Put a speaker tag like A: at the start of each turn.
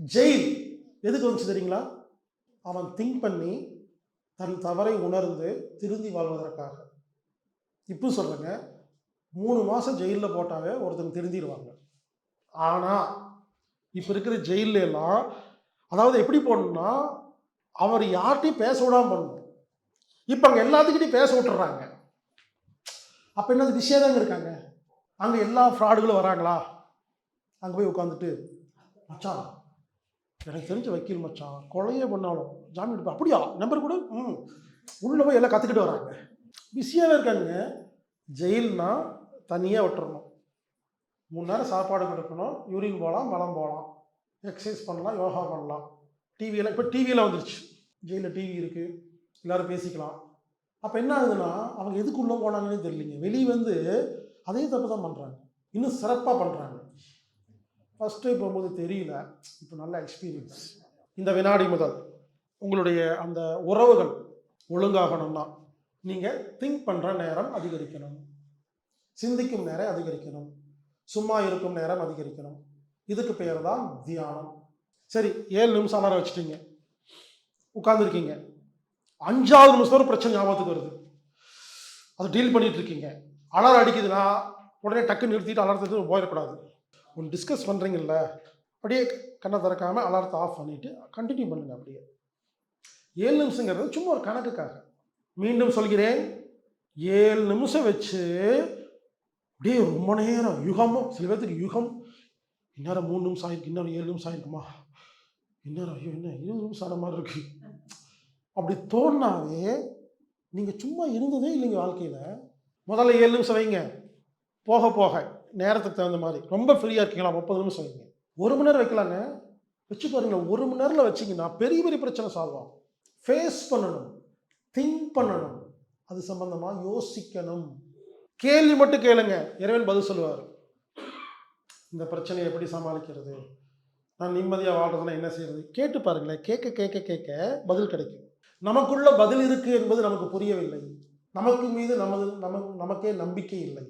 A: Jail. எதுக்கு வந்துச்சு தெரியுங்களா? அவன் திங்க் பண்ணி தன் தவறை உணர்ந்து திருந்தி வாழ்வதற்காக. இப்போ சொல்கிறேங்க மூணு மாதம் ஜெயிலில் போட்டாவே ஒருத்தன் திருந்திடுவாங்க. ஆனால் இப்போ இருக்கிற ஜெயிலில் எல்லாம் அதாவது எப்படி போடணும்னா அவர் யார்கிட்டையும் பேச விடாமல் பண்ணணும் இப்போ அங்கே எல்லாத்துக்கிட்டையும் பேச விட்டுறாங்க. அப்போ என்னது விஷயதாங்க இருக்காங்க? அங்கே எல்லா ஃப்ராடுகளும் வராங்களா? அங்கே போய் உட்காந்துட்டு மச்சான் எனக்கு தெரிஞ்ச வக்கீல் மச்சான் கொலையே பண்ணாலும் ஜாமீன் எடுப்பா அப்படியா? நம்பர் கூட. ம். உள்ளே போய் எல்லாம் கற்றுக்கிட்டு வராங்க. பிஸியாகவே இருக்காங்க ஜெயில்னா தனியாக விட்டுறணும். மூணு நேரம் சாப்பாடு கொடுக்கணும். யூரின் போகலாம் மலம் போகலாம் எக்ஸசைஸ் பண்ணலாம் யோகா பண்ணலாம். டிவியெல்லாம் இப்போ டிவியெல்லாம் வந்துருச்சு. ஜெயிலில் டிவி இருக்குது எல்லோரும் பேசிக்கலாம். அப்போ என்ன ஆகுதுன்னா அவங்க எதுக்குள்ளே போனாங்கன்னே தெரியலிங்க. வெளியே வந்து அதே தப்பு தான் பண்ணுறாங்க இன்னும் சிறப்பாக பண்ணுறாங்க ஃபஸ்ட்டு போகும்போது தெரியல. இப்போ நல்ல எக்ஸ்பீரியன்ஸ் இந்த வினாடி முதல் உங்களுடைய அந்த உறவுகள் ஒழுங்காகணும்னா நீங்கள் திங்க் பண்ணுற நேரம் அதிகரிக்கணும். சிந்திக்கும் நேரம் அதிகரிக்கணும். சும்மா இருக்கும் நேரம் அதிகரிக்கணும். இதுக்கு பேர் தான் தியானம். சரி ஏழு நிமிஷம் அலாரம் வச்சுட்டீங்க. உட்காந்துருக்கீங்க அஞ்சாவது நிமிஷம் ஒரு பிரச்சனை ஞாபகத்துக்கு வருது. அதை டீல் பண்ணிட்டு இருக்கீங்க. அலாரம் அடிக்குதுன்னா உடனே டக்கு நிறுத்திட்டு அலாரத்தை போயிடக்கூடாது. ஒன்று டிஸ்கஸ் பண்ணுறீங்கல்ல அப்படியே கண்ணை திறக்காமல் அலாரத்தை ஆஃப் பண்ணிவிட்டு கண்டினியூ பண்ணுங்கள் அப்படியே. ஏழு நிமிஷங்கிறது சும்மா ஒரு கணக்குக்காக. மீண்டும் சொல்கிறேன் ஏழு நிமிஷம் வச்சு அப்படியே ரொம்ப நேரம் யுகமும் சில பேர்த்துக்கு யுகம். இந்நேரம் மூணு நிமிஷம் ஆயிருக்கு இன்னும் ஏழு நிமிஷம் ஆயிருக்குமா? இன்னும் ஐயோ என்ன இருபது நிமிஷம் ஆன மாதிரி இருக்கு. அப்படி தோணாவே நீங்கள் சும்மா இருந்ததே இல்லைங்க வாழ்க்கையில். முதல்ல ஏழு நிமிஷம் வைங்க. போக போக நேரத்துக்கு தகுந்த மாதிரி. ரொம்ப ஃப்ரீயாக இருக்கீங்களா? முப்பது நிமிஷம் வைங்க ஒரு மணி நேரம் வைக்கலாங்க. வச்சு பாருங்களேன் ஒரு மணி நேரத்தில் வச்சிங்கன்னா பெரிய பெரிய பிரச்சனை சால்வ் ஆகும். ஃபேஸ் பண்ணணும். திங்க் பண்ணணும். அது சம்பந்தமாக யோசிக்கணும். கேள்வி மட்டும் கேளுங்க. இறைவன் பதில் சொல்லுவார். இந்த பிரச்சனையை எப்படி சமாளிக்கிறது? நான் நிம்மதியாக வாழ்றதுனா என்ன செய்யறது? கேட்டு பாருங்களேன். கேட்க கேட்க கேட்க பதில் கிடைக்கும். நமக்குள்ள பதில் இருக்கு என்பது நமக்கு புரியவில்லை. நமக்கு மீது நமது நமக்கு நமக்கே நம்பிக்கை இல்லை.